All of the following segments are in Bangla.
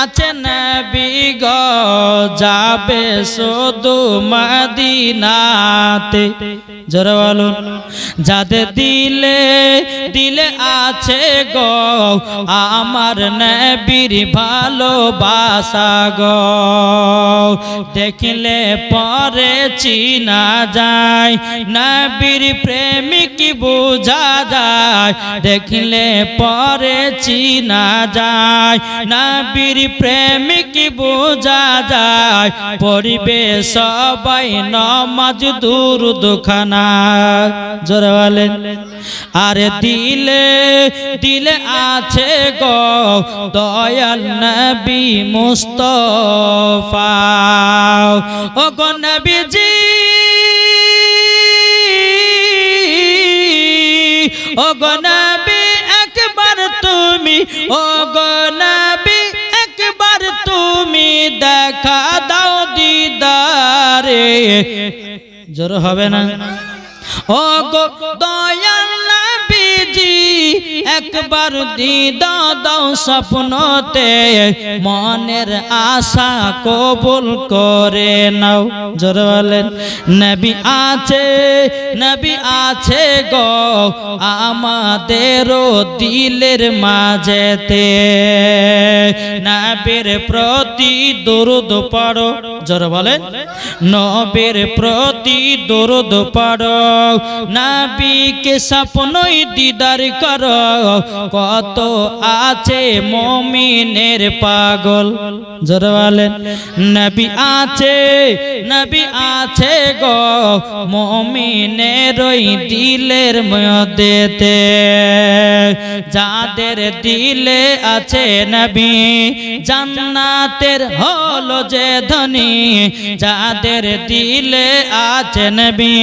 আছে নবী গো, যাবে শুধু মদিনাতে। জোরে বলুন, যাদের দিলে দিলে আছে গো, আমার নবীর ভালোবাসা গো। দেখলে পরে চিনা যায়, নবীর প্রেমিক বোঝা যায়। দেখলে পরে চিনা যায়, নবীর প্রেমিক বোঝা যায় পরিবে সবাই নমাজ দূর দুখানা জোরে বলেন, আরে দিলে দিলে আছে গো দয়াল নবী মুস্তফা। ও গো নবীজি, ও গো নবী, একবার তুমি, ও গো নবী দেখা দাও দিদারে। জোর হবে না? ও গো নবীজি একবার দিদা দাও স্বপ্নতে, মনের আশা কবুল করে নাও। জোর বলেন, নবী আছে নবী আছে গো, আমাদেরও দিলের মাঝেতে। নবীর প্রতি দরুদ পড়ো। জোর বলেন নবীর প্রতি দরুদ পড়ো, নবীকে স্বপ্নই দিদার করো, কত আছে মমিনের পাগল? জোর বলেন নবী আছে নবী আছে গো, মমিনের ওই দিলের মধ্যেতে। যাদের দিলে আছে নবী, জান্নাতের হলো যে ধনী যাদের দিলে আছে নবী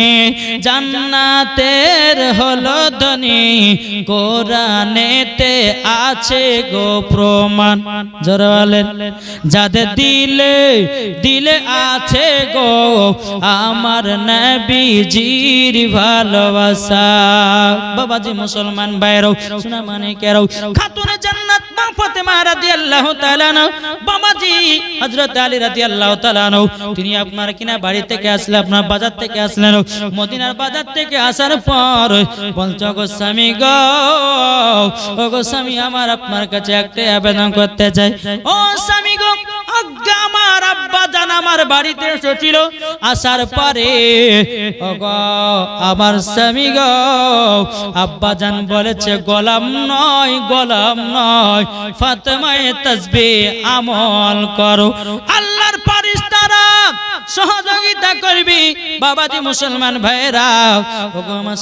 জান্নাতের হলো ধনী, কোরআনেতে আছে গো প্রমাণ। জোরে যাদের দিলে দিলে আছে গো আমার নবীজির ভালোবাসা। বাবাজি মুসলমান বাইরও শোনা মানে কেরও খাতুনে জান্নাত মা ফাতেমা রাদিয়াল্লাহু তাআলা নাও হযরত আলী রাদিয়াল্লাহু তাআলা নাও তিনি আপনার কিনা বাড়ি থেকে আসলে, আপনার বাজার থেকে আসলেন। মদিনার বাজার থেকে আসার পর বলছো গো স্বামী গো ও গো স্বামী আমার আপনার কাছে একটা আবেদন করতে চাই ও স্বামী গো আমার আব্বা আমার বাড়িতে এসেছিল। আসার পরে আমার স্বামী গ আব্বা জান বলেছে, গোলাম নয় গোলাম নয়, ফাতেমায় তসবি আমল করো। আল্লাহর ফারিস্তারা সহযোগিতা করবি। বাবাজি মুসলমান ভাইরা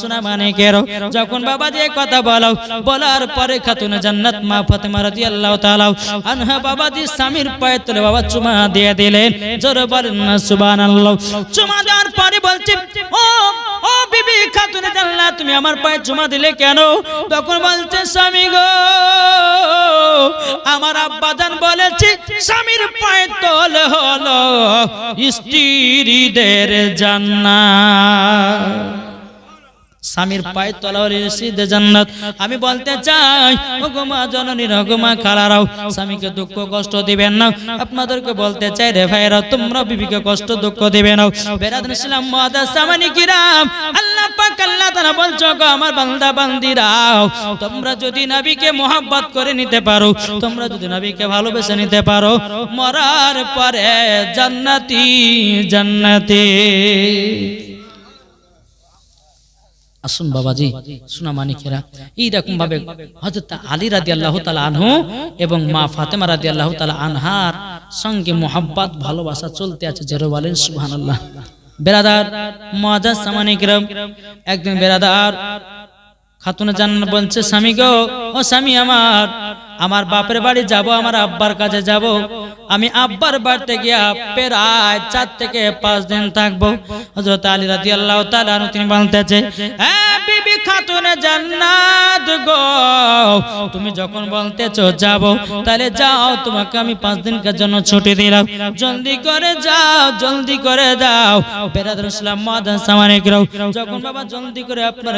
শোনা মানে কেরো যখন বাবাজি কথা বলো, বলার পরে খাতুন জান্নাত মা ফাতেমা রাদিয়াল্লাহু তাআলা আনহা বাবাজি স্বামীর পায়ে তুলে বাবা চুমা দিয়ে দিলেন। জোরে বলেন না সুবহানাল্লাহ। চুমা দেওয়ার পরে বলছে, ও ও বিবি, খাতুন জানলা, তুমি আমার পায়ে জমা দিলে কেন? তখন বলছে, স্বামী গো, আমার আব্বা জান বলেছে, স্বামীর পায়ে তল হলো স্ত্রীদের জান্নাত। স্বামীর পায়ে তলাওয়ার সিদ্ধে জান্নাত। আমি বলতে চাই ওগমা জননী রগমা খালারাও স্বামীকে দুঃখ কষ্ট দিবেন না। আপনাদেরকে বলতে চাই রে ভাইরা তোমরা বিবিকে কষ্ট দুঃখ দিবে না। বেরাদ ইসলাম মাদা সামানি কিরাম আল্লাহ পাক, আল্লাহ তাআলা বলছো গো আমার বান্দা বান্দিরাও, তোমরা যদি নবীকে মোহাব্বত করে নিতে পারো, তোমরা যদি নবীকে ভালোবেসে নিতে পারো, মরার পরে জান্নাতি জান্নাতি। আসুন বাবাজি শোনা মানিকেরা এইরকম ভাবে হজরত আলী রাদি আল্লাহ তালা আনহু এবং মা ফাতেমা রাদি আল্লাহ তালা আনহার সঙ্গে মোহাম্মত ভালোবাসা চলতে আছে, জেরো বলেন সুহান আল্লাহ বেরাদার মজাজ সামানিকরম একদিন বেরাদার, খাতুন জান বলছে, স্বামী গো, ও স্বামী আমার আমার বাপের বাড়ি যাব, আমার আব্বার কাছে যাব। আমি আব্বার বাড়িতে গিয়া প্রায় চার থেকে পাঁচ দিন থাকব। হজরত আলী রাজি আল্লাহ তিনি বলতেছে জান্নাত গো তুমি যখন বলতেছো যাব, তাহলে যাও, তোমাকে আমি পাঁচ দিনকার জন্য ছুটি দিলাম। জলদি করে যাও, জলদি করে ইসলাম মাদান যখন বাবা জলদি করে আপনার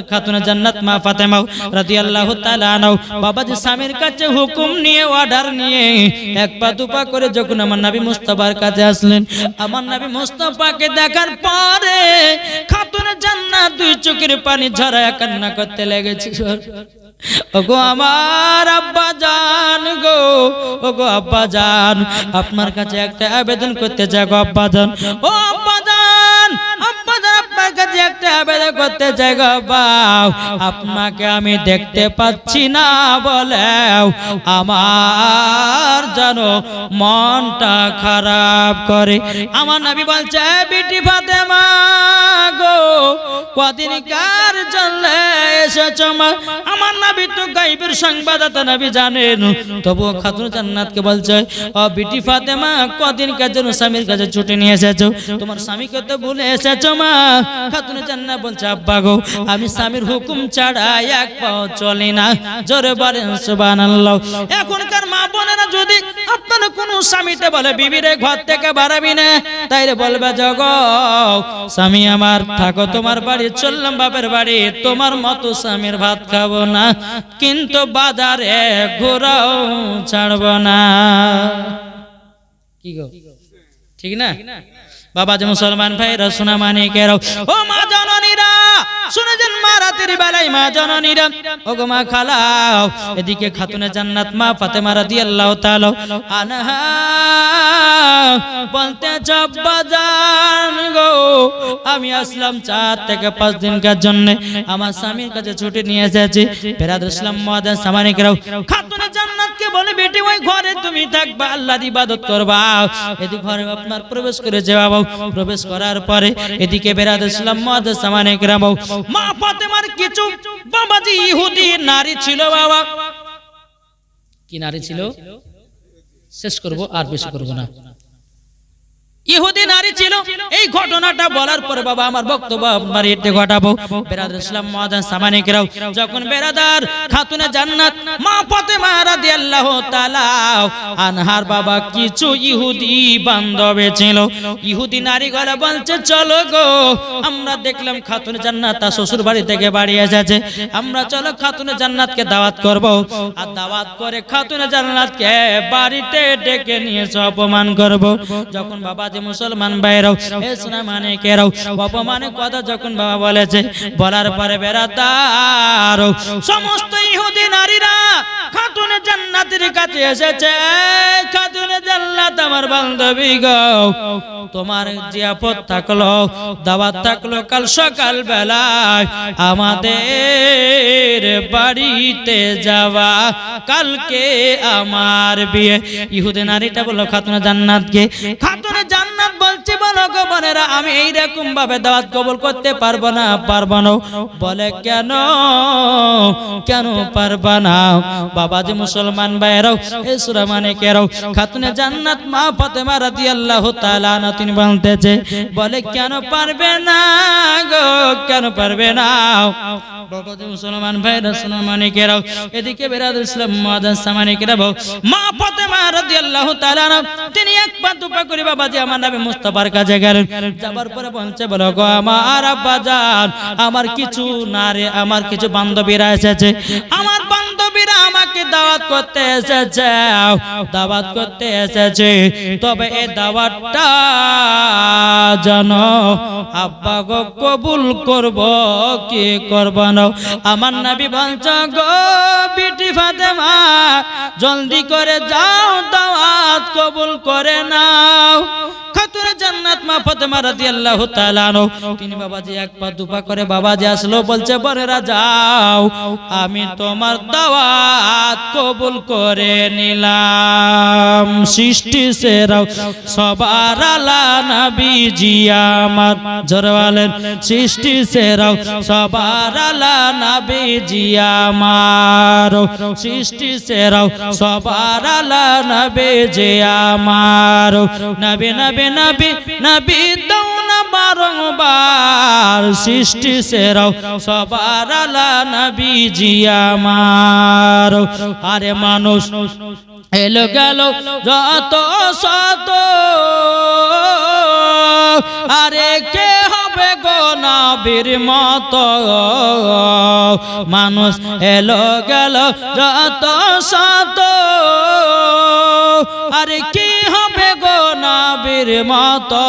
জান্নাত মা ফাতেমা রাদিয়াল্লাহু তাআলা আনহু বাবা যে স্বামীর কাছে হুকুম নিয়ে অর্ডার নিয়ে, এক পা দুপা করে যখন আমার নবী মুস্তাফার কাছে আসলেন, আমার নবী মুস্তাফাকে দেখার পরে খাতুনে জান্নাত দুই চোখের পানি ঝরায় কান্না করতে লেগেছে। ওগো আমার আব্বা জান গো, ওগো আব্বা জান, আপনার কাছে একটা আবেদন করতে চাই গো আব্বা জান। ও আব্বা জান আব্বা জান, আপনার কাছে একটা আবেদন করতে চাই গো আব্বা। আপনাকে আমি দেখতে পাচ্ছি না বলে আমার জানো মনটা খারাপ করে। আমার নবী বলছে, "এ বিটি ফাতেমা গো কদিন কার চলে এসেছ মা আমার নবী তো গাইবের সংবাদতা নবী জানেন। তবুও খাতুন জান্নাতকে বলছে, ও বিটি ফাতেমা, কদিন জন্য স্বামীর কাছে ছুটি নিয়ে এসেছ? তোমার স্বামীকে তো ভুলে এসেছ মা। খাতুন জান্নাত বলছে, আব্বা গো, আমি স্বামীর হুকুম ছাড়া এক পাও চলি না। জোরে বলেন, সুবহানাল্লাহ। এখনকার মা বোনেরা যদি আপনার কোন স্বামীতে বলে, বিবিরে ঘর থেকে বাড়াবি না। তাইলে বলবে, জগ, স্বামী আমার, থাকো তোমার বাড়ি, চললাম বাপের বাড়ি। তোমার মতো স্বামীর ভাত খাব না, কিন্তু বাজারে ঘোরাও ছাড়বো না। কি গো? ঠিক না? বাবা যে মুসলমান ভাইরা সোনা মানিকেরাও ও মা জননীরা শুনেছেন মা রাতের বেলায় মা জননীরা? ও গো মা খালাও, এদিকে খাতুনে জান্নাত মা ফাতেমা রাদিয়াল্লাহু তাআলা আনহা বলতে গো আমি আসলাম চার থেকে পাঁচ দিনকার জন্য। আমার স্বামীর কাছে ছুটি নিয়ে এসেছি। ফেরাদ ইসলাম মহাদান সামানিকরাও এদিকে ইহুদি নারী ছিল বাবা। কি নারী ছিল? শেষ করব, আর বেশি করব না। ইহুদি নারী ছিল। এই ঘটনাটা বলার পরে বাবা আমার বক্তব্য আপনার এতে ঘটাবো। বেরাদার ইসলাম মহাদান সামানিকরাও যখন বেরাদার খাতুনে জান্নাত মা ফাতেমা রাদিয়াল্লাহু তাআলা আনহার বাবা কিছু ইহুদি বান্ধবে ছিল। ইহুদি নারী গলা বলছে, চলো গো, আমরা দেখলাম খাতুনে জান্নাত তার শ্বশুর বাড়ি থেকে বাড়ি এসেছে। আমরা চলো খাতুনে জান্নাতকে দাওয়াত করব। আর দাওয়াত করে খাতুনে জান্নাতকে বাড়িতে ডেকে নিয়ে অপমান করব। যখন বাবা যে মুসলমান ভাইরাও, এ সোনা মানে কেরাও অপমানের কথা যখন বাবা বলেছে, বলার পরে বেড়াতার সমস্ত ইহুদি নারীরা খাতুনে জান্নাতের কাছে এসেছে। খাতুনে জান্নাত আমার বান্ধবী গো, তোমার জিয়াপত থাকল, দাওয়াত থাকল কাল সকাল বেলায়। আমাদের বাড়িতে যাওয়া, কালকে আমার বিয়ে। ইহুদি নারীটা বলল, খাতুনে জান্নাতকে। খাতুনে জান্নাত বলো গো আমি এইরকম ভাবে দাওয়াত কবুল করতে পারব না পারব না। বলে, কেন? কেন পারবা না? বাবা যে মুসলমান ভাইরাও এ সুরা মানে কেরাও খাতুনে জান্নাত মা ফাতেমা রাদিয়াল্লাহু তাআলা না তিনি বলতেছে, বলে, কেন পারবে না গো? কেন পারবে না? মুসলমান ভাইরা সোনা মানে এদিকে বেরাদ ইসলাম মাদান সামানি কেরাও মা ফাতেমা রাদিয়াল্লাহু তাআলা তিনি এক পা দুপা করে বাবা যে আমার নামে মুস্তাফার কাছে আমার কিছু না রে, আমার কিছু বান্ধবীরা এসেছে। আমার বান্ধবীরা আমাকে দাওয়াত করতে এসেছে। দাওয়াত করতে এসেছে। তবে এই দাওয়াতটা জানো আব্বা গো কবুল করব, কি করব না। আমার নবী বলছ, গো বিটি ফাতেমা, জলদি করে যাও, দাওয়াত কবুল করে নাও। খাতুনে জান্নাত তিনি এক পা দুপা করে আসলো, বলছে বরেরা যাও আমি তোমার দাওয়াত কবুল করে নিলাম। সৃষ্টি সেরাও, সবার আলা নবীজি আমার। জোরে বলেন, সৃষ্টি সেরাও, সবার আলা নবীজি আমার। সৃষ্টি সেরাও, সবার আলা নবীজি আমার। নবী নবী নবী নবী দৌনা বারংবার সৃষ্টি সেরাও, সবার আলা নবীজি জিয়ামার আরে মানুষ, এলো গেল যত সত। আরে কে হবে নবীর মতো। মানুষ এলো, গেল, যত শত আরে কি হবে গো নবীর মতো?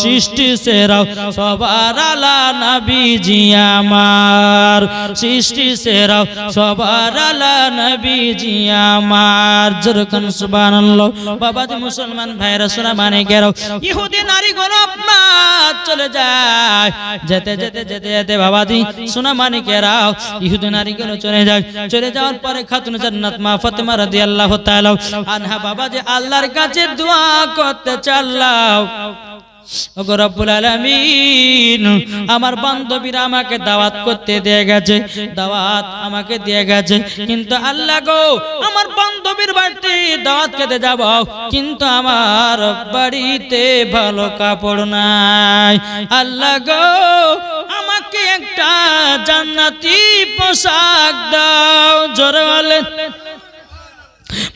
সৃষ্টি সেরাও সবার আলা নবীজি আমার। সৃষ্টি সেরাও সবার আলা নবীজি আমার। যেরকম সুবহানাল্লাহ। বাবাজি মুসলমান ভাইরা শোনা মানে গেরাও ইহুদি নারী গুলো আপনার চলে যায়। যেতে যেতে যেতে যেতে বাবাজি, সোনা ইহুদি নারী গেল চলে যায়। চলে যাওয়ার পরে খাতুন জান্নাত মা ফাতেমা রাদিয়াল্লাহু তাআলা আনহা যে আল্লাহর কাছে দোয়া করতে চাল্লাও রব্বুল আলামিন, আমার বান্ধবীরা আমাকে দাওয়াত করতে দিয়ে গেছে, দাওয়াত আমাকে দিয়ে গেছে। কিন্তু আল্লাহ গো, আমার বান্ধবীর বাড়িতে দাওয়াত খেতে যাব, কিন্তু আমার বাড়িতে ভালো কাপড় নাই। আল্লাহ গো, আমাকে একটা জান্নাতি পোশাক দাও, জোরে বলেন।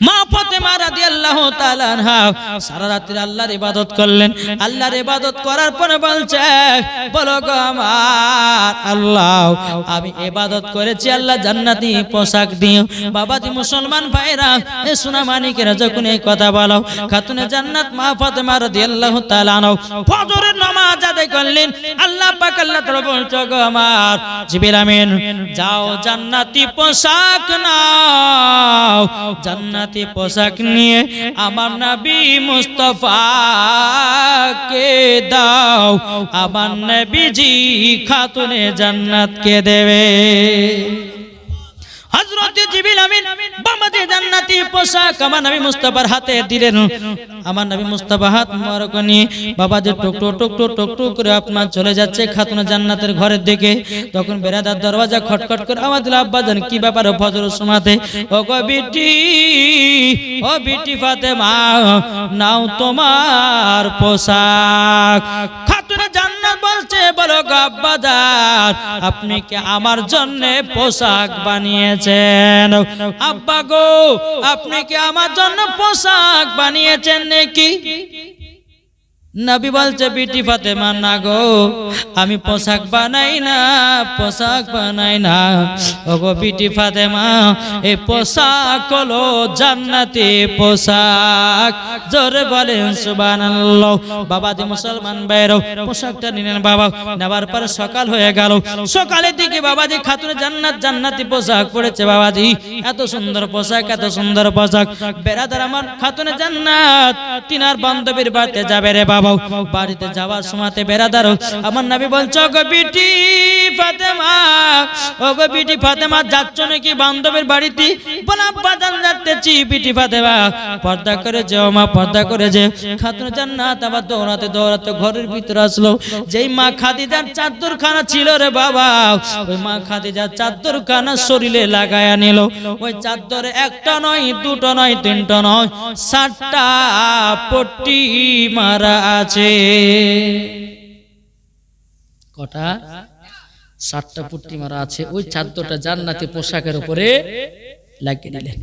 মা ফাতেমা রাদিয়াল্লাহু করার পরে বলছে, বলো আল্লাহ আল্লাহ যখন এই কথা বলো, খাতুনে জান্নাত মা ফাতেমা রাদিয়াল্লাহু তাআলা আনহা ফজরের নামাজ আদায় করলেন। আল্লাহ পাক আল্লাহ যাও জান্নাতি পোশাক নাও। জান্নাতি পোশাক নিয়ে আমার নবী মুস্তফাকে দাও। আমার নবীজি খাতুনে জান্নাতকে দেবে। মুস্তাফার হাতে দিলেন। আমার নবী মুস্তাফা হাত মোবারক বাবা যে টুক টুক টুক টুক টুক টুক করে আপনার চলে যাচ্ছে খাতুন জান্নাতের ঘরের দিকে। তখন বেরাদার দরওয়াজা খটখট করে আমার দিল, আব্বা জান, কি ব্যাপার ফজর সমাতে ও গো বিটি, ও বিটি ফাতেমা, নাও তোমার পোশাক। আপনি কি আমার জন্য পোশাক বানিয়েছেন? আব্বা গো, আপনি কি আমার জন্য পোশাক বানিয়েছেন নাকি? নবী বলছে, বিটি ফাতেমা, না গো, আমি পোশাক বানাই না, পোশাক বানাই না। ও গো বিটি ফাতেমা এই পোশাক হলো জান্নাতি পোশাক। জোরে বলেন, সুবহানাল্লাহ। বাবা যে মুসলমান বাইরো পোশাকটা নিলেন বাবা। নেবার পরে সকাল হয়ে গেল। সকালের দিকে বাবাজি খাতুন জান্নাত, জান্নাতি পোশাক পড়েছে বাবাজি। এত সুন্দর পোশাক, এত সুন্দর পোশাক। বেড়াদার আমার খাতুনে জান্নাত, তিনার বান্ধবীর বাড়িতে যাবে রে বাবা। বাড়িতে যাওয়ার সময়তে বেড়াদার আমার নবী বলছো গো বিটি ফাতেমা ও গো বিটি ফাতেমা, যাচ্ছ নাকি বান্ধবীর বাড়িতে? বলা বাজান যাচ্ছি, বিটি ফাতেমা। পর্দা করে যে মা, পর্দা করে যে খাতুন জান্নাত আবার দৌড়াতে দৌড়াতে ঘরের ভিতরে আসলো। যেই মা খাদিজার চাদর খানা ছিল রে বাবা, ওই মা খাদিজার চাদর খানা শরীরে লাগায়া নিল। ওই চাদর একটা নয়, দুটো নয়, তিনটা নয়, সাতটা পট্টি মারা আছে। কটা? সাতটা পুট্টি মারা আছে। ওই চাদ্দটা জান্নাতি পোশাকের উপরে লাগিয়ে দিলেন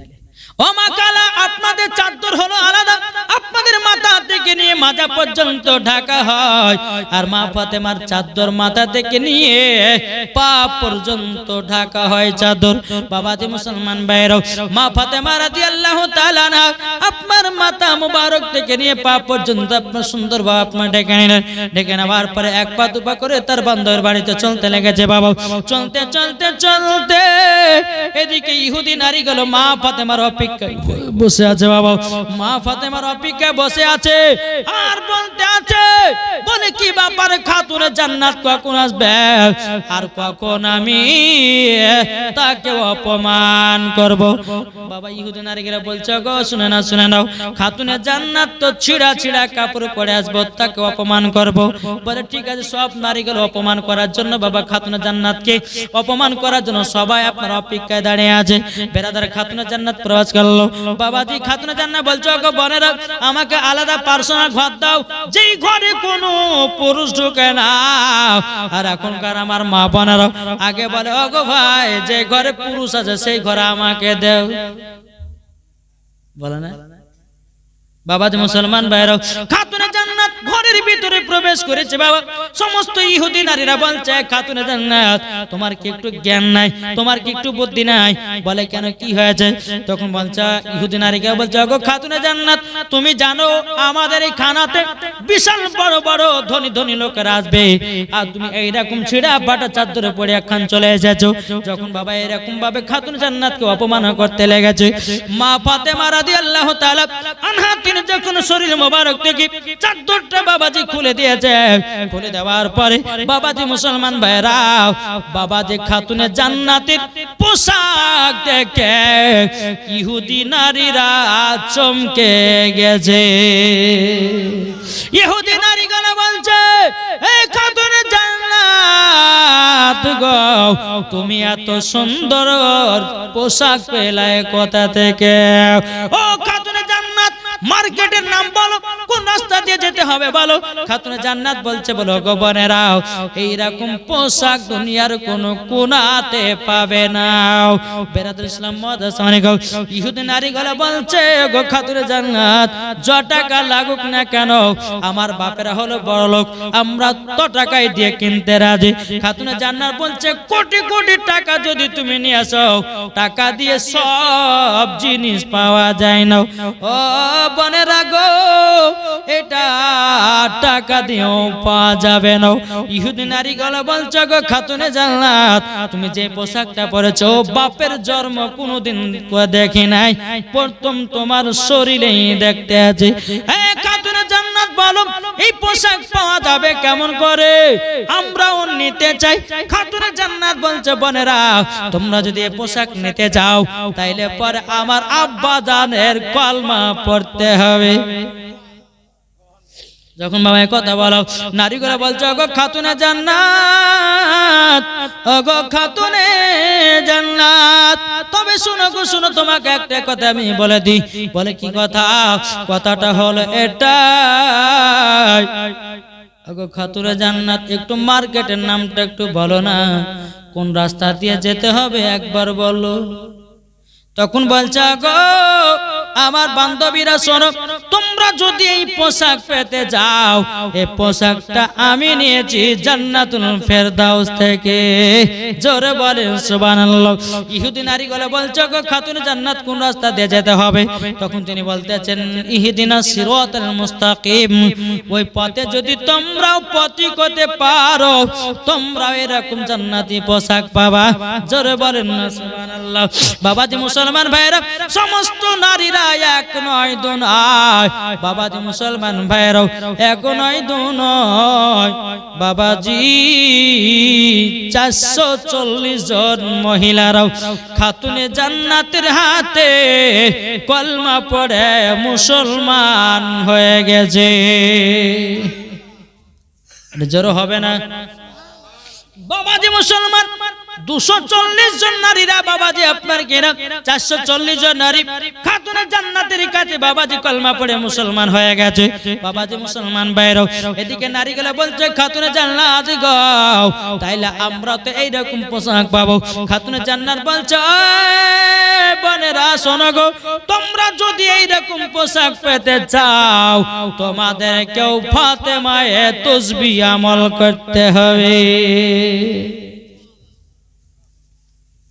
ও মা কালা, আপনাদের চাদর হলো আলাদা। আপনাদের মাথা থেকে নিয়ে মাথা পর্যন্ত ঢাকা হয়। আর মা ফাতেমার চাদর মাথা থেকে নিয়ে পা পর্যন্ত ঢাকা হয় চাদর। মুসলমান মা ফাতেমা না আপনার মাথা মুবারক থেকে নিয়ে পা পর্যন্ত আপনার আপনার নিলেন নেওয়ার পরে এক পা দুপা করে তার বান্ধবের বাড়িতে চলতে লেগেছে বাবা। চলতে চলতে চলতে এদিকে ইহুদি নারী গেল মা ফাতেমার অপেক্ষায় বসে আছে বাবা। মা ফাতেমার অপেক্ষায় বসে আছে। আর বলতে আছে বলে কি ব্যাপার? খাতুনে জান্নাত কখন আসবে? আর কখন আমি তাকে অপমান করব? বাবা ইহুদি নারীরা বলছে, গো, শুনে না শুনে নাও। খাতুনে জান্নাত তো ছিড়া ছিড়া কাপড় পরে আসব, তাকে অপমান করব? বলে, ঠিক আছে, সব নারীগুলো অপমান করার জন্য বাবা খাতুনে জান্নাতকে অপমান করার জন্য সবাই আপনার অপেক্ষায় দাঁড়িয়ে আছে। বেরাদার খাতুনে জান্নাত প্রবেশ করল। বাবাজি, খাতুনে জান্নাত বলছো? গো বোনেরা আমাকে আলাদা পার্সোনাল ঘর দাও। যেই ঘরে কোনো পুরুষ ঢুকে না। আর এখনকার আমার মা বোনেরা আগে বলে, ওগো ভাই, যে ঘরে পুরুষ আছে, সেই ঘরে আমাকে দেও। বলে না? বাবা যে মুসলমান ভাইরাও, খাতুনে ঘরের ভিতরে প্রবেশ করেছে বাবা। সমস্ত ইহুদি নারীরা বলছে, খাতুনে জান্নাত, তোমার কি একটু জ্ঞান নাই? তোমার কি একটু বুদ্ধি নাই? বলে, কেন, কি হয়েছে? তখন বলছে, ইহুদি নারীকে বলছে গো খাতুনে জান্নাত, তুমি জানো আমাদের এই খানাতে বিশাল বড় বড় ধনী ধনী লোকেরা আসবে। আর তুমি এইরকম ছিড়া বাটা চাদরে পড়ে একখান চলে এসেছ। যখন বাবা এরকম ভাবে খাতুন জান্নাতকে অপমান করতে লেগেছে, মা ফাতেমা রাদিয়াল্লাহু তাআলা আনহা তিনি যখন শরীর মোবারক থেকে চাদরটা বাবাজি খুলে দিয়েছে। খুলে দেওয়ার পরে বাবাজি মুসলমান ভাইরা বাবাজি খাতুনে জান্নাতের পোশাক দেখে ইহুদি নারীরা চমকে গেছে। ইহুদি নারী নারীগুলো বলছে এই খাতুনে জান্নাত গো, তুমি এত সুন্দর পোশাক পেলায় কোথা থেকে? ও খাতুনে জান্নাত মার্কেটের নাম বলো, কোন রাস্তা দিয়ে যেতে হবে বলো। খাতুনে জান্নাত বলছে, বলো গো বোনেরাও, এইরকম পোশাক দুনিয়ার কোন কোনাতে পাবে না। বেরাদুল ইসলাম মহাদাসানি গো ইহুদি নারীগুলো বলছে গো খাতুনে জান্নাত, য টাকা লাগুক না কেন, আমার বাপেরা হলো বড় লোক, আমরা তো টাকায় দিয়ে কিনতে রাজি। খাতুনে জান্নাত বলছে, কোটি কোটি টাকা যদি তুমি নিয়ে আসো, টাকা দিয়ে সব জিনিস পাওয়া যায় না। ও বনেরা গো, এটা টাকা দিয়েও পাওয়া যাবে না। ইহুদি নারী গলা বলছ গো, খাতুনে জান্নাত, তুমি যে পোশাকটা পরেছো, বাপের জন্ম কোনোদিন দেখি নাই। প্রথম তোমার শরীরেই দেখতে আছে। হ্যাঁ বলো এই পোশাক পাওয়া যাবে কেমন করে? আমরাও নিতে চাই। খাতুনে জান্নাত বলছে, বোনেরা, তোমরা যদি এই পোশাক নিতে যাও, তাইলে পরে আমার আব্বা জানের কলমা পড়তে হবে। যখন বাবা কথা বলো নারীগুলো বলছে অগো খাতুনে জান্নাত অগো খাতুনে জান্নাত। তবে শুনো গো, শুনো, তোমাকে একটা কথা আমি বলে দিই। বলে কি কথা? কথাটা হলো এটা অগো খাতুনে জান্নাত, একটু মার্কেটের নামটা একটু বলো না। কোন রাস্তা দিয়ে যেতে হবে একবার বলো। তখন বলছে গো আমার বান্ধবীরা শোনো তোমরা যদি এই পোশাক পেতে যাও এই পোশাকটা আমি নিয়েছি জান্নাতুল ফেরদাউস থেকে। জোরে বলেন, সুবহানাল্লাহ। ইহুদি নারী গলে বলছে গো খাতুন, জান্নাত কোন রাস্তা দিয়ে যেতে হবে? তখন তিনি বলতেছেন, ইহদিনা সিরাতাল মুস্তাকিম। ওই পথে যদি তোমরাও পথিক হতে পারো, তোমরাও এরকম জান্নাতি পোশাক পাবা। জোরে বলেন, সুবহানাল্লাহ। বাবাজি মুসলমান ভাইরা, সমস্ত নারীরা এক নয়, দু নয়। বাবাজি মুসলমান ভাইরাও এক নয়, দু নয়। বাবাজি, চারশো চল্লিশ জন মহিলারাও খাতুনে জান্নাতের হাতে কলমা পড়ে মুসলমান হয়ে গেছে। জোরো হবে না। বাবাজি মুসলমান দুশো চল্লিশ জন নারীরা বাবাজি আপনার কেনা চারশো চল্লিশ জন নারী খাতুনে কাছে বাবাজি কলমা পড়ে মুসলমান হয়ে গেছে। বাবাজি মুসলমান বাইর এদিকে নারীগুলো বলছে, খাতুনে জান্নাত গাও তাইলে আমরা তো এইরকম পোশাক পাবো। খাতুনে জান্নাত বলছে "এই বোনেরা, শোনো গো, তোমরা যদি এইরকম পোশাক পেতে চাও, তোমাদের কেউ ফাতেমায়ে তসবি আমল করতে হবে।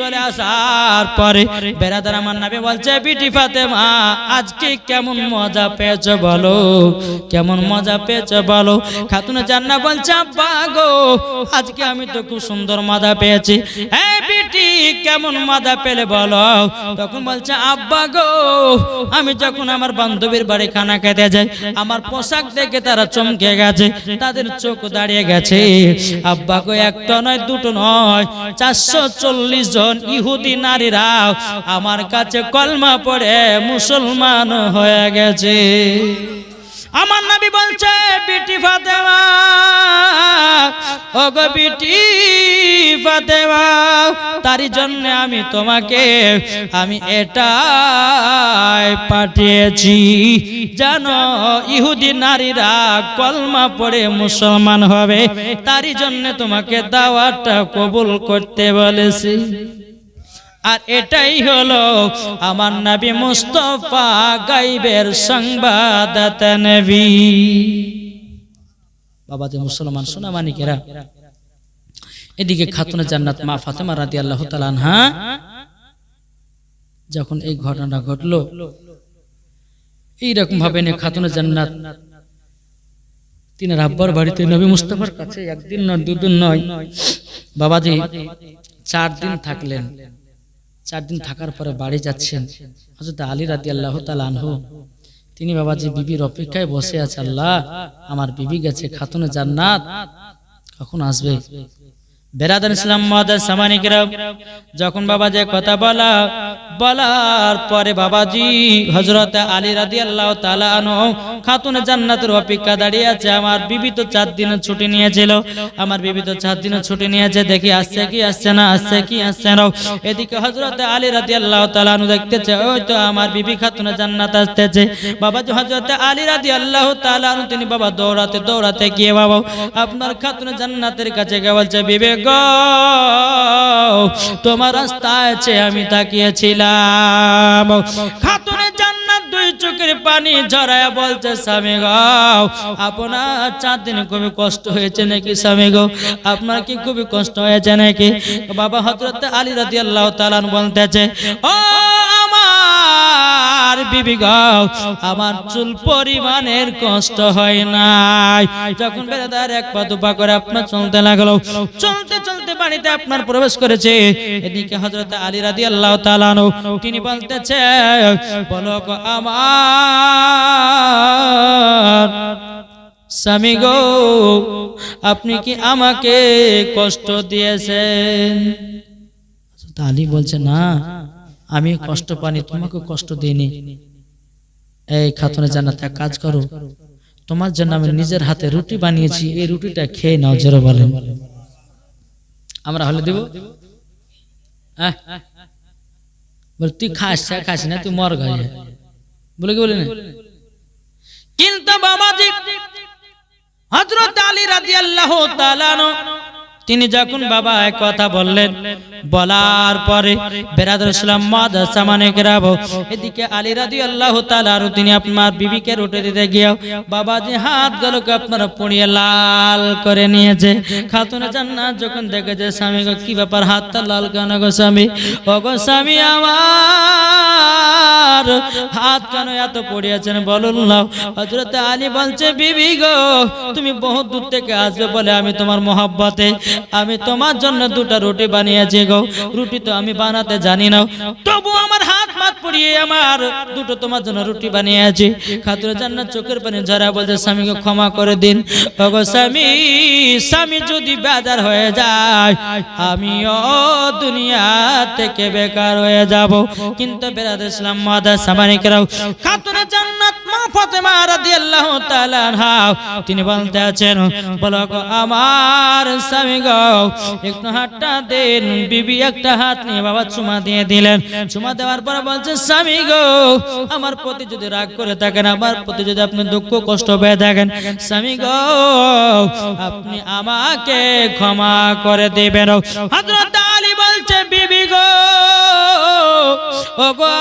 চলে আসার পরে বেড়াদার আমার নামে বলছে, বিটি ফাতেমা, আজকে কেমন মজা পেয়েছ বলো? কেমন মজা পেয়েছ বলো? খাতুনে জান্না বলছে, আব্বা গো, আজকে আমি তো খুব সুন্দর মজা পেয়েছি। কেমন মজা পেলে বলো? তখন বলছে, আব্বা গো, আমি যখন আমার বান্ধবীর বাড়ি খানা খেতে যাই, আমার পোশাক দেখে তারা চমকে গেছে, তাদের চোখ দাঁড়িয়ে গেছে। আব্বা গো, একটা নয়, দুটো নয়, চারশো চল্লিশ ইহুদি নারীরা আমার কাছে কলমা পড়ে মুসলমান হয়ে গেছে। আমার নবী বলছে, বিটি ফাতেমা ও গো বিটি ফাতেমা, তারই জন্য আমি তোমাকে, আমি এটাই পাঠিয়েছি। জানো, ইহুদি নারীরা কলমা পড়ে মুসলমান হবে, তারই জন্য তোমাকে দাওয়াতটা কবুল করতে বলেছি। আর এটাই হলো আমার নবী মুস্তফা গাইবের সংবাদদাতা নবী বাবা যে মুসলমান সোনা মানিকেরা এদিকে খাতুনে জান্নাত মা ফাতেমা রাদি আল্লাহ আনহা, যখন এই ঘটনা ঘটলো, এইরকম ভাবে নিয়ে খাতুনে জান্নাত তিনি রাব্বার বাড়িতে নবী মুস্তফার কাছে একদিন নয়, দুদিন নয়, বাবাজি চার দিন থাকলেন। চার দিন থাকার পরে বাড়ি যাচ্ছেন। হজরত আলী রাদি আল্লাহ আনহু। তিনি বাবা যে বিবির অপেক্ষায় বসে আছে, আল্লাহ, আমার বিবি গেছে, খাতুনে জান্নাত। কখন আসবে? বেরাদান ইসলাম মহাদার সামানিকরাম যখন বাবা যে কথা বলা, বলার পরে বাবাজি হজরত আলী রাদি আল্লাহ তালানো খাতুনে জান্নাতের অপেক্ষা দাঁড়িয়ে আছে, আমার বিবি তো চার দিনের ছুটি নিয়েছিল, আমার বিবি তো চার দিনের ছুটি নিয়েছে, দেখি আসছে কি আসছে না, আসছে কি আসছে না। এদিকে হজরত আলী রাদি আল্লাহ তালানু দেখতেছে, ওই তো আমার বিবি খাতুনে জান্নাত আসতেছে। বাবাজি হজরত আলী রাদি আল্লাহ তালানু তিনি, বাবা, দৌড়াতে দৌড়াতে গিয়ে বাবা, আপনার খাতুনে জান্নাতের কাছে বলছে, বিবেক গো, তোমার রাস্তায় আছে আমি তাকিয়েছিলাম। খাতুনে জান্নাত দুই চোখের পানি ঝরায় বলছে, স্বামী গো, আপনার চার দিন খুবই কষ্ট হয়েছে নাকি স্বামী গো? আপনার কি খুবই কষ্ট হয়েছে নাকি? বাবা হজরত আলী রাজি আল্লাহ তালান বলতেছে, ও বিবি গাও আমার চুল পরিমাণের কষ্ট হয় নাই। যখন বেড়াদার এক পা দুপা করে আপনার চলতে লাগল, চলতে চলতে আপনার প্রবেশ করেছে। এদিকে হজরত আলী রাদি আল্লাহ তালানো তিনি বলতেছে, বলো আমার স্বামী গো, আপনি কি আমাকে কষ্ট দিয়েছেন? আলী বলছে, না আমি কষ্ট পানি তোমাকে কষ্ট দিইনি। এই খাতুনে জান্নাত, এক কাজ করো। তোমার জন্য আমি নিজের হাতে রুটি বানিয়েছি, এই রুটিটা খেয়ে নাও, জোরে বলেন। আমরা হলে দেব? বলে, তুই খাস খাস না, তুই মর গায়ে বলে কি বলি না? কিন্তু বাবাজি হজরত আলী রাদিয়াল্লাহু তাআলা আনহু তিনি যখন বাবা এক কথা বললেন, বলার পরে বেরাদুল ইসলাম সামানে গেরাবো এদিকে আলী রাদি আল্লাহ তালার তিনি আপনার বিবিকে রুটে দিতে গিয়েও বাবা যে হাত গুলোকে আপনারা পুড়িয়ে লাল করে নিয়েছে। খাতুনে জান্নাত যখন দেখেছে, স্বামী কি ব্যাপার? হাতটা লাল কেন গো স্বামী? ও গো স্বামী, আমার হাত কেন এত পড়িয়াছেন? বলুন না। হজরত আলী বলছে, বিবি গো, তুমি বহু দূর থেকে আসবে বলে আমি তোমার মহাব্বতে। আমি তোমার জন্য দুটা রুটি বানিয়েছি গো। রুটি তো আমি বানাতে জানি না। তবু আমার হাত মাত পড়িয়ে আমার দুটো তোমার জন্য রুটি বানিয়ে আছে খাতুরা জান্নাত চোখের পানি ঝরা বলছে, স্বামীকে ক্ষমা করে দিন। ওগো স্বামী স্বামী যদি বেজার হয়ে যায়, আমিও দুনিয়া থেকে বেকার হয়ে যাব। কিন্তু বেরাদ ইসলাম মাদা সামানিকরাও, খাতুরা তিনি বলতে আছেন বলো আমার স্বামী গো, একটু হাতটা দেন। বিবি একটা হাত নিয়ে বাবা চুমা দিয়ে দিলেন। চুমা দেওয়ার পর বলছে, স্বামী গো, আমার প্রতি যদি রাগ করে থাকেন, আমার প্রতি যদি আপনি দুঃখ কষ্ট পেয়ে থাকেন, স্বামী গো, আপনি আমাকে ক্ষমা করে দেবেন। হযরত আলী বলছে, বিবি গো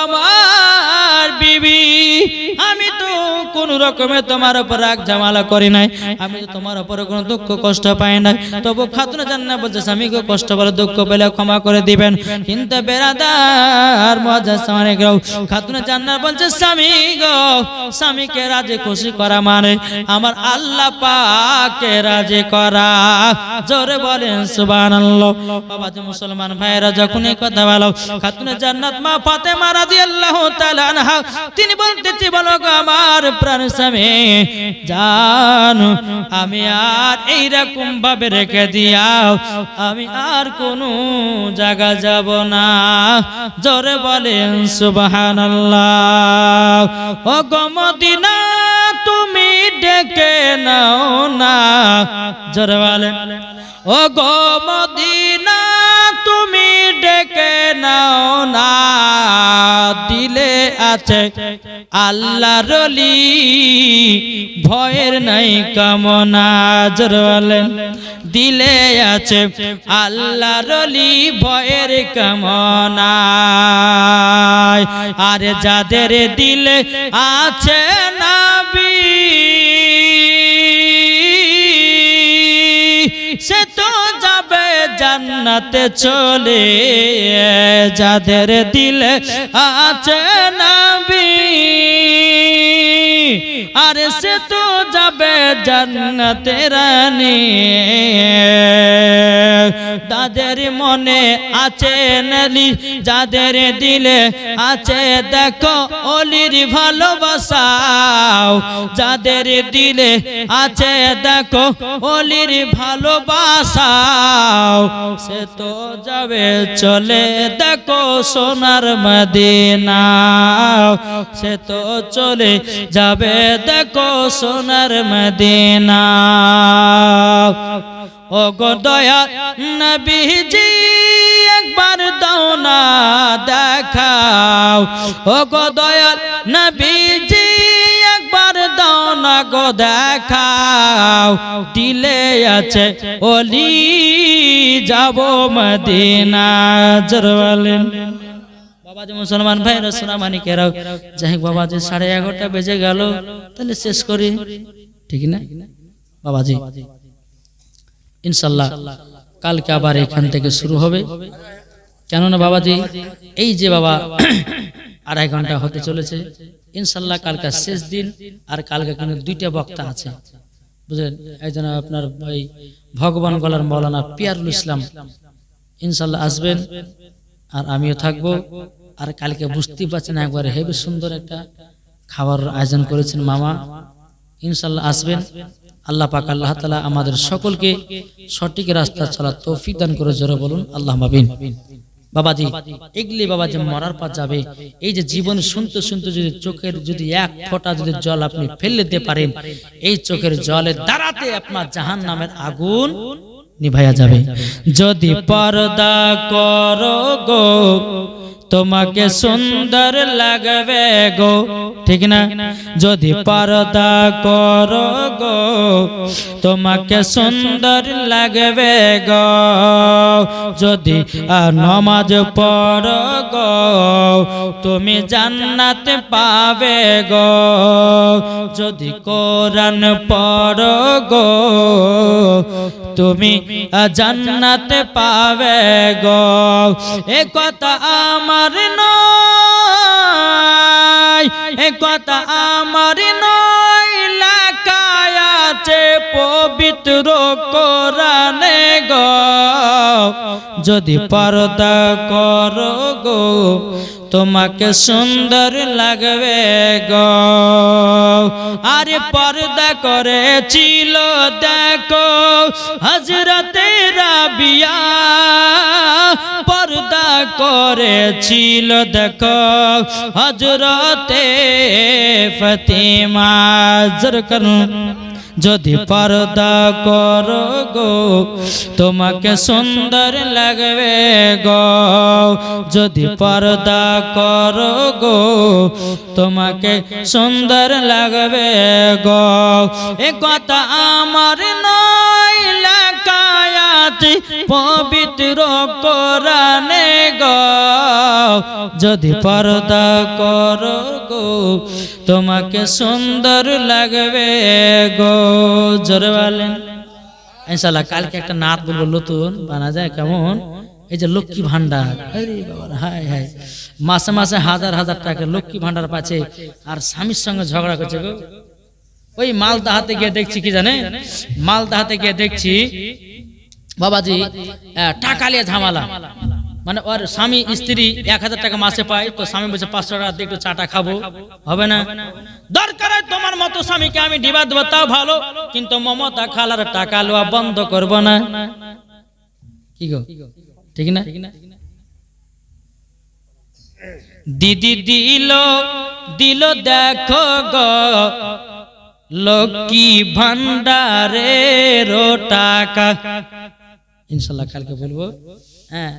আমার কোন রকমে তোমার উপর রাগ জামালা করি নাই। আমি তো তোমার উপরে কোনো দুঃখ, কষ্ট পাই নাই। তবু খাতুনে জান্নাত বলছে স্বামীকে কষ্ট বলে দুঃখ পেলে ক্ষমা করে দিবেন। কিন্তু বেরাদার মজা সামনে গেও খাতুনে জান্নাত বলছে, স্বামী গো, স্বামীকে রাজি, খুশি করা মানে আমার আল্লাহ পাকে রাজি করা। জোরে বলেন, সুবহানাল্লাহ। বাবা যে মুসলমান ভাইরা যখন এই কথা বলো খাতুনে জান্নাত মা ফাতেমা রাদিয়াল্লাহু তাআলা আনহা, তিনি বলতেছি, বলো আমার প্রাণ স্বামী জানো, আমি আর এইরকম ভাবে রেখে দিয়াও, আমি আর কোনো জায়গা যাব না। জোরে বলেন, সুবহানাল্লাহ। ও গো মদিনা, তুমি ডেকে নাও না। জোরে বলেন ও গো মদিনা তুমি ডেকে নাও না, দিলে আছে আল্লাহ রলি ভয়ের নাই কামনা দিলে আছে আল্লাহ রলি ভয়ের কামনা। আর যাদের দিলে আছে নাবি জান্নাতে চলে যাদের দিলে আছে নাবি। আরে সে তো জান্নাতে রানী। তাদের মনে আছে নালি যাদের দিলে আছে দেখো অলির ভালোবাসাও যাদের দিলে আছে দেখো অলির ভালোবাসাও সে তো যাবে চলে দেখো সোনার মদিনা। সে তো চলে যাবে দেখো সোনার মদিনা। ও গো দয়া নবীজি, একবার দাও না দেখাও। ও গো দয়া নবীজি, একবার দাও না গো দেখাও। দিলে আছে ওলি যাব মদিনা জরওয়ালেন বাবা যে মুসলমান ভাই রসুনা মানিকেরাও যাই বাবা যে সাড়ে এগারোটা বেজে গেল। তাহলে শেষ করি। ঠিক না? বাবাজি, ইনশাল্লাহ কালকে আবার এখান থেকে শুরু হবে। কেননা বাবাজি, এই যে বাবা আড়াই ঘণ্টা হতে চলেছে, ইনশাল্লাহ কালকে শেষ দিন আর কালকে কিন্তু দুইটা বক্তা আছে। বুঝলেন? একজন আপনার ওই ভগবান গলার মৌলানা পিয়ারুল ইসলাম, ইনশাল্লাহ আসবেন আর আমিও থাকব। আর কালকে বুঝতেই পারছেন একবার হেবি সুন্দর একটা খাবার আয়োজন করেছেন মামা। ইনশাল্লাহ আসবেন। আল্লাহ পাক আল্লাহ তালা আমাদের সকলকে সঠিক রাস্তা চলা তৌফিক দান করে জোরে বলুন আল্লাহ মাবিন বাবাজি, এগুলি বাবা যে মরার পর যাবে। এই যে জীবন শুনতে শুনতে যদি চোখের যদি এক ফোঁটা যদি জল আপনি ফেলে দিতে পারেন, এই চোখের জলের দ্বারাতে আপনার জাহান নামের আগুন নিভাইয়া যাবে। যদি পর্দা করো গো, তোমাকে সুন্দর লাগবে গো ঠিক না? যদি পর্দা করো গো, তোমাকে সুন্দর লাগবে গো। যদি নমাজ পড়ো গো, তুমি জান্নাত পাবে গো। যদি কোরআন পড়ো গো, তুমি জান্নাত পাবে গো। এ কথা আমার নয়। এ কথা আমার নয় লেখায় আছে পবিত্র কোরআনে গো। যদি পর্দা করো গো, তোমাকে সুন্দর লাগবে গো। আরে পর্দা করেছিল, দেখো হজরতে রাবিয়া পর্দা করেছিল, দেখো হজরতে ফতিমা। জোর করুন, যদি পর্দা করো গো, তোমাকে সুন্দর লাগবে গো। যদি পর্দা করো গো, তোমাকে সুন্দর লাগবে গো। এ কথা আমার নয়, লেখায়াত পবিত্র কোরআনে যদি পর্দা করো গো, তোমাকে সুন্দর লাগবে গো। জোরে বলেন। ইনশাল্লাহ কালকে একটা নাত বলব, নতুন, বানা যায় কেমন? এই যে লক্ষ্মী ভান্ডার হায় হায়। মাসে মাসে হাজার হাজার টাকা লক্ষ্মী ভান্ডার পাচ্ছে, আর স্বামীর সঙ্গে ঝগড়া করছে গো। ওই মাল দাহাতে গিয়ে দেখছি, কি জানে? মাল দাহাতে গিয়ে দেখছি, বাবাজি টাকা নিয়ে ঝামেলা। মানে ওর স্বামী স্ত্রী এক হাজার টাকা মাসে পায়, তো স্বামী বলছে, পাঁচশো টাকা দিয়ে একটু চাটা খাব। হবে না। দরকার তোমার মতো স্বামীকে আমি ডিবা দেবো, তাও ভালো। কিন্তু মমতা খালার টাকা লোয়া বন্ধ করব না। কি গো? ঠিক না? দিদি দিল দিল দেখো গো, লক্ষ্মী ভান্ডারের টাকা। ইনশাল্লাহ কালকে বলব। হ্যাঁ